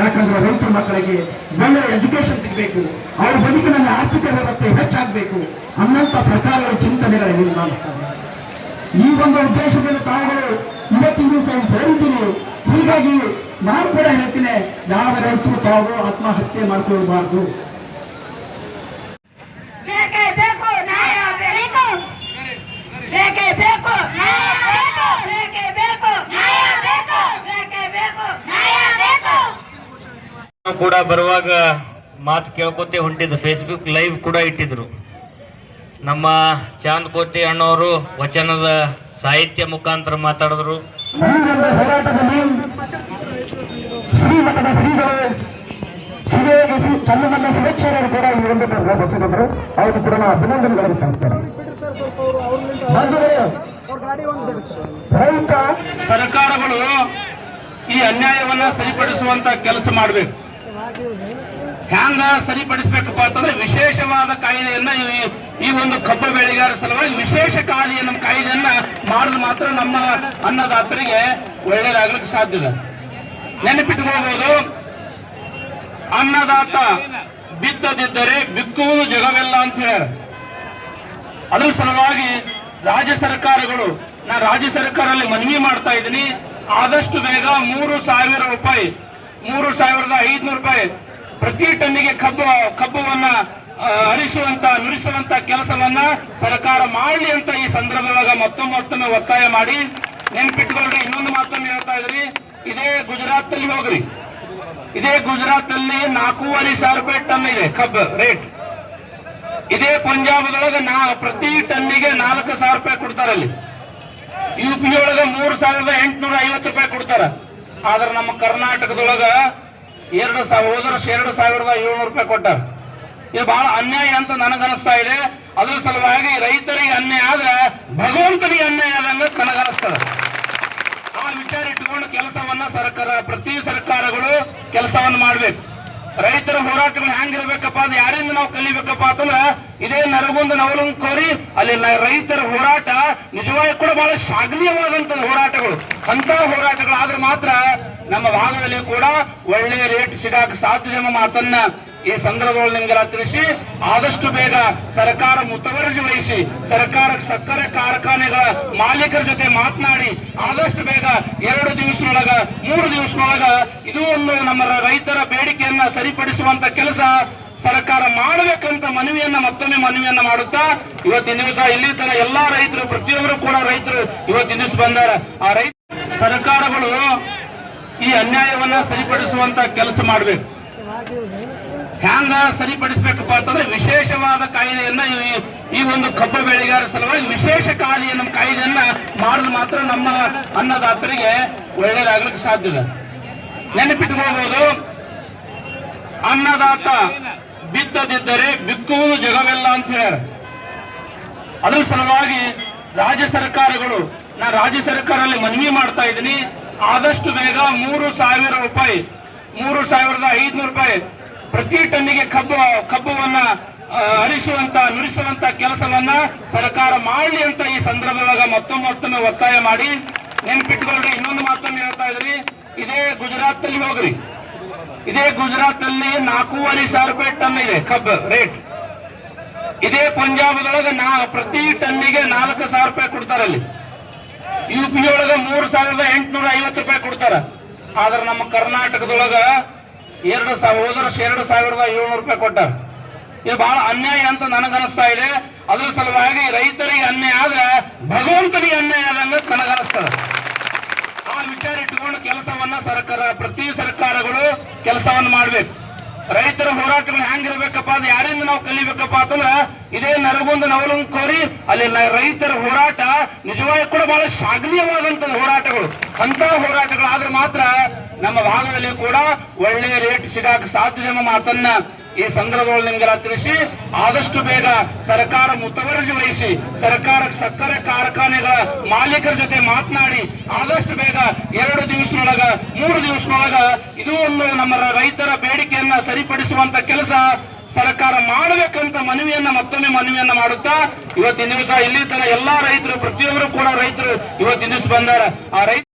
ಯಾಕಂದ್ರೆ ರೈತರ ಮಕ್ಕಳಿಗೆ ಒಳ್ಳೆಯ ಎಜುಕೇಶನ್ ಸಿಗಬೇಕು. ಅವ್ರ ಬದುಕಿನಲ್ಲಿ ಆರ್ಥಿಕ ವ್ಯವಸ್ಥೆ ಹೆಚ್ಚಾಗಬೇಕು. ಅನ್ನಂತ ಸರ್ಕಾರಗಳ ಚಿಂತನೆಗಳನ್ನು ನಾನು ಈ ಒಂದು ಉದ್ದೇಶದಲ್ಲಿ ತಾವುಗಳು ಇವತ್ತಿನ ದಿವಸ ಸೇರಿದ್ದೀರಿ ಹೀಗಾಗಿ ನಾನು ಕೂಡ ಹೇಳ್ತೀನಿ, ಯಾವ ರೈತರು ತಾವು ಆತ್ಮಹತ್ಯೆ ಮಾಡ್ಕೊಳ್ಬಾರ್ದು. ಕೂಡ ಬರುವಾಗ ಮಾತು ಕೇಳ್ಕೊತೆ ಹೊಂಟಿದ್ದು. ಫೇಸ್ಬುಕ್ ಲೈವ್ ಕೂಡ ಇಟ್ಟಿದ್ರು. ನಮ್ಮ ಚಾಂದ್ ಕೋತಿ ಅಣ್ಣವರು ವಚನದ ಸಾಹಿತ್ಯ ಮುಖಾಂತರ ಮಾತಾಡಿದ್ರು. ಸರ್ಕಾರಗಳು ಈ ಅನ್ಯಾಯವನ್ನ ಸರಿಪಡಿಸುವಂತ ಕೆಲಸ ಮಾಡಬೇಕು. ಹ್ಯಾಂಗ ಸರಿಪಡಿಸಬೇಕಪ್ಪ ಅಂತಂದ್ರೆ ವಿಶೇಷವಾದ ಕಾಯ್ದೆಯನ್ನ ಈ- ಒಂದು ಕಬ್ಬು ಬೆಳೆಗಾರ ಸಲುವಾಗಿ ವಿಶೇಷ ಕಾಯ್ದೆಯನ್ನ ಕಾಯ್ದೆಯನ್ನ ಮಾಡಿದ್ರೆ ಮಾತ್ರ ನಮ್ಮ ಅನ್ನದಾತರಿಗೆ ಒಳ್ಳೇದಾಗ್ಲಿಕ್ಕೆ ಸಾಧ್ಯ ಇದೆ ಅನ್ನದಾತ ಬಿತ್ತದಿದ್ದರೆ ಬಿಕ್ಕುವುದು ಜಗವೆಲ್ಲ ಅಂತ ಹೇಳ್ಯಾರ. ಅದ್ರ ಸಲುವಾಗಿ ರಾಜ್ಯ ಸರ್ಕಾರಗಳು, ನಾ ರಾಜ್ಯ ಸರ್ಕಾರದಲ್ಲಿ ಮನವಿ ಮಾಡ್ತಾ ಇದ್ದೀನಿ, ಆದಷ್ಟು ಬೇಗ ಮೂರು ಸಾವಿರ ರೂಪಾಯಿ ಮೂರು ಸಾವಿರದ ಐದುನೂರು ರೂಪಾಯಿ ಪ್ರತಿ ಟನ್ನಿಗೆ ಕಬ್ಬು, ಕಬ್ಬುವನ್ನ ಹರಿಸುವಂತ, ನುರಿಸುವಂತ ಕೆಲಸವನ್ನ ಸರ್ಕಾರ ಮಾಡಲಿ ಅಂತ ಈ ಸಂದರ್ಭದೊಳಗ ಮತ್ತೊಮ್ಮೆ ಒತ್ತಾಯ ಮಾಡಿ. ನೆನ್ಪಿಟ್ಕೊಳ್ರಿ, ಇನ್ನೊಂದು ಮಾತನ್ನು ಹೇಳ್ತಾ ಇದ್ರಿ. ಇದೇ ಗುಜರಾತ್ ಅಲ್ಲಿ ಹೋಗ್ರಿ. ಇದೇ ಗುಜರಾತ್ ಅಲ್ಲಿ ನಾಲ್ಕೂವರೆ ಸಾವಿರ ರೂಪಾಯಿ ಟನ್ ಇದೆ ಕಬ್ಬು ರೇಟ್. ಇದೇ ಪಂಜಾಬದೊಳಗೆ ನಾ, ಪ್ರತಿ ಟನ್ನಿಗೆ ನಾಲ್ಕು ಸಾವಿರ ರೂಪಾಯಿ ಕೊಡ್ತಾರ ಅಲ್ಲಿ ಯು ಪಿ ಒಳಗ ಮೂರು ಸಾವಿರದ ಎಂಟುನೂರ ಐವತ್ತು ರೂಪಾಯಿ ಕೊಡ್ತಾರ. ಆದ್ರೆ ನಮ್ಮ ಕರ್ನಾಟಕದೊಳಗ ಎರಡು ಸಾವಿರ ಹೋದ ವರ್ಷ ಎರಡು ಸಾವಿರದ ಏಳ್ನೂರು ರೂಪಾಯಿ ಕೊಟ್ಟಾರ. ಇದು ಬಹಳ ಅನ್ಯಾಯ ಅಂತ ನನಗನಿಸ್ತಾ ಇದೆ. ಅದ್ರ ಸಲುವಾಗಿ ರೈತರಿಗೆ ಅನ್ಯಾಯ ಆದ್ರೆ ಭಗವಂತನಿಗೆ ಅನ್ಯಾಯ ಆದಂಗ ನನಗನಿಸ್ತದೆ ಆ ವಿಚಾರ ಇಟ್ಟುಕೊಂಡು ಕೆಲಸವನ್ನ ಸರ್ಕಾರ, ಪ್ರತಿ ಸರ್ಕಾರಗಳು ಕೆಲಸವನ್ನು ಮಾಡ್ಬೇಕು. ರೈತರ ಹೋರಾಟಗಳು ಹೆಂಗಿರ್ಬೇಕಪ್ಪ ಅದು ಯಾರಿಂದ ನಾವು ಕಲಿಬೇಕಪ್ಪ ಅಂತಂದ್ರ ಇದೇ ನರಗುಂದ ನವಲಂಗ್ ಕೋರಿ ಅಲ್ಲಿ ರೈತರ ಹೋರಾಟ ನಿಜವಾಗಿ ಕೂಡ ಬಹಳ ಶಾಗ್ಲೀಯವಾದಂತ ಹೋರಾಟಗಳು. ಅಂತ ಹೋರಾಟಗಳಾದ್ರೆ ಮಾತ್ರ ನಮ್ಮ ಭಾಗದಲ್ಲಿ ಕೂಡ ಒಳ್ಳೆ ರೇಟ್ ಸಿಗಾಕ ಸಾಧ್ಯ ಎಂಬ ಮಾತನ್ನ ಈ ಸಂದರ್ಭದಲ್ಲಿ ನಿಮ್ಗೆಲ್ಲ ತಿಳಿಸಿ, ಆದಷ್ಟು ಬೇಗ ಸರ್ಕಾರ ಮುತುವರ್ಜಿ ವಹಿಸಿ ಸರ್ಕಾರ ಸಕ್ಕರೆ ಕಾರ್ಖಾನೆಗಳ ಮಾಲೀಕರ ಜೊತೆ ಮಾತನಾಡಿ, ಆದಷ್ಟು ಬೇಗ ಎರಡು ದಿವಸದೊಳಗ, ಮೂರು ದಿವಸದೊಳಗ ಇದು ಒಂದು ನಮ್ಮ ರೈತರ ಬೇಡಿಕೆಯನ್ನ ಸರಿಪಡಿಸುವಂತ ಕೆಲಸ ಸರ್ಕಾರ ಮಾಡಬೇಕಂತ ಮನವಿಯನ್ನ ಮತ್ತೊಮ್ಮೆ ಮನವಿಯನ್ನ ಮಾಡುತ್ತಾ, ಇವತ್ತಿನ ದಿವಸ ಇಲ್ಲಿ ತರ ಎಲ್ಲಾ ರೈತರು, ಪ್ರತಿಯೊಬ್ಬರು ಕೂಡ ರೈತರು ಇವತ್ತಿನ ದಿವಸ ಬಂದಾರ. ಆ ರೈತ ಸರ್ಕಾರಗಳು ಈ ಅನ್ಯಾಯವನ್ನ ಸರಿಪಡಿಸುವಂತ ಕೆಲಸ ಮಾಡಬೇಕು. ಹ್ಯಾಂಗ ಸರಿಪಡಿಸಬೇಕಪ್ಪ ಅಂತಂದ್ರೆ ವಿಶೇಷವಾದ ಕಾಯ್ದೆಯನ್ನ ಈ- ಒಂದು ಕಬ್ಬು ಬೆಳೆಗಾರ ಸಲುವಾಗಿ ವಿಶೇಷ ಕಾಯ್ದೆಯನ್ನ ಕಾಯ್ದೆಯನ್ನ ಮಾಡಿದ ಮಾತ್ರ ನಮ್ಮ ಅನ್ನದಾತರಿಗೆ ಒಳ್ಳೇದಾಗ್ಲಿಕ್ಕೆ ಸಾಧ್ಯ ಇದೆ. ನೆನಪಿಟ್ಕೊಳ್ಬಹುದು ಅನ್ನದಾತ ಬಿತ್ತದಿದ್ದರೆ ಬಿಕ್ಕುವುದು ಜಗವೆಲ್ಲ ಅಂತ ಹೇಳ್ಯಾರ. ಅದ್ರ ಸಲುವಾಗಿ ರಾಜ್ಯ ಸರ್ಕಾರಗಳು, ನಾ ರಾಜ್ಯ ಸರ್ಕಾರದಲ್ಲಿ ಮನವಿ ಮಾಡ್ತಾ ಇದ್ದೀನಿ, ಆದಷ್ಟು ಬೇಗ ಮೂರು ಸಾವಿರ ರೂಪಾಯಿ, ಮೂರು ಸಾವಿರದ ಐದುನೂರು ರೂಪಾಯಿ ಪ್ರತಿ ಟನ್ನಿಗೆ ಕಬ್ಬು, ಕಬ್ಬುವನ್ನ ಅರಿಸುವಂತ ನುರಿಸುವಂತ ಕೆಲಸವನ್ನ ಸರ್ಕಾರ ಮಾಡಲಿ ಅಂತ ಈ ಸಂದರ್ಭದಾಗ ಮತ್ತೊಮ್ಮೆ ಒತ್ತಾಯ ಮಾಡಿ ನೆನ್ಪಿಟ್ಕೊಳ್ರಿ. ಇನ್ನೊಂದು ಮಾತನ್ನು ಹೇಳ್ತಾ ಇದ್ರಿ. ಇದೇ ಗುಜರಾತ್ ಅಲ್ಲಿ ಹೋಗ್ರಿ. ಇದೇ ಗುಜರಾತ್ ಅಲ್ಲಿ ನಾಲ್ಕೂವರೆ ಸಾವಿರ ರೂಪಾಯಿ ಟನ್ ಇದೆ ಕಬ್ಬು ರೇಟ್. ಇದೇ ಪಂಜಾಬ್ದೊಳಗೆ ನಾ, ಪ್ರತಿ ಟನ್ನಿಗೆ ನಾಲ್ಕು ಸಾವಿರ ರೂಪಾಯಿ ಕೊಡ್ತಾರ ಅಲ್ಲಿ. ಯು ಪಿ ಒಳಗ ಮೂರು ಸಾವಿರದ ಎಂಟುನೂರ ಐವತ್ತು ರೂಪಾಯಿ ಕೊಡ್ತಾರ. ಆದ್ರೆ ನಮ್ಮ ಕರ್ನಾಟಕದೊಳಗ ಎರಡು ಸಾವಿರ, ಹೋದ ವರ್ಷ ಎರಡು ಸಾವಿರದ ಏಳ್ನೂರು ರೂಪಾಯಿ ಕೊಟ್ಟಾರ ಇದು ಬಹಳ ಅನ್ಯಾಯ ಅಂತ ನನಗನಿಸ್ತಾ ಇದೆ. ಅದ್ರ ಸಲುವಾಗಿ ರೈತರಿಗೆ ಅನ್ಯಾಯ ಆದ್ರೆ ಭಗವಂತನಿಗೆ ಅನ್ಯಾಯ ಆದಂಗೆ ನನಗನಿಸ್ತದೆ ಆ ವಿಚಾರ ಇಟ್ಟುಕೊಂಡು ಕೆಲಸವನ್ನ ಸರ್ಕಾರ, ಪ್ರತಿ ಸರ್ಕಾರಗಳು ಕೆಲಸವನ್ನು ಮಾಡ್ಬೇಕು. ರೈತರ ಹೋರಾಟಗಳು ಹೆಂಗಿರ್ಬೇಕಪ್ಪ ಅದು ಯಾರಿಂದ ನಾವು ಕಲಿಬೇಕಪ್ಪ ಅಂತಂದ್ರ ಇದೇ ನರಗುಂದ ನವಲಂಗ ಕೋರಿ ಅಲ್ಲಿ ರೈತರ ಹೋರಾಟ ನಿಜವಾಗಿ ಕೂಡ ಬಹಳ ಶ್ಲಾಘನೀಯವಾದಂತ ಹೋರಾಟಗಳು. ಅಂತ ಹೋರಾಟಗಳಾದ್ರೆ ಮಾತ್ರ ನಮ್ಮ ಭಾಗದಲ್ಲಿ ಕೂಡ ಒಳ್ಳೆ ರೇಟ್ ಸಿಗಾಕ ಸಾಧ್ಯ ಎಂಬ ಮಾತನ್ನ ಈ ಸಂದರ್ಭದಲ್ಲಿ ನಿಮ್ಗೆಲ್ಲ ತಿಳಿಸಿ, ಆದಷ್ಟು ಬೇಗ ಸರ್ಕಾರ ಮುತುವರ್ಜಿ ವಹಿಸಿ ಸರ್ಕಾರ ಸಕ್ಕರೆ ಕಾರ್ಖಾನೆಗಳ ಮಾಲೀಕರ ಜೊತೆ ಮಾತನಾಡಿ, ಆದಷ್ಟು ಬೇಗ ಎರಡು ದಿವಸದೊಳಗ, ಮೂರು ದಿವಸದೊಳಗ ಇದು ಒಂದು ನಮ್ಮ ರೈತರ ಬೇಡಿಕೆಯನ್ನ ಸರಿಪಡಿಸುವಂತ ಕೆಲಸ ಸರ್ಕಾರ ಮಾಡಬೇಕಂತ ಮನವಿಯನ್ನ ಮತ್ತೊಮ್ಮೆ ಮನವಿಯನ್ನ ಮಾಡುತ್ತಾ, ಇವತ್ತಿನ ದಿವಸ ಇಲ್ಲಿ ತನ ಎಲ್ಲಾ ರೈತರು, ಪ್ರತಿಯೊಬ್ಬರು ಕೂಡ ರೈತರು ಇವತ್ತಿನ ದಿವಸ ಬಂದಾರ. ಆ ರೈತ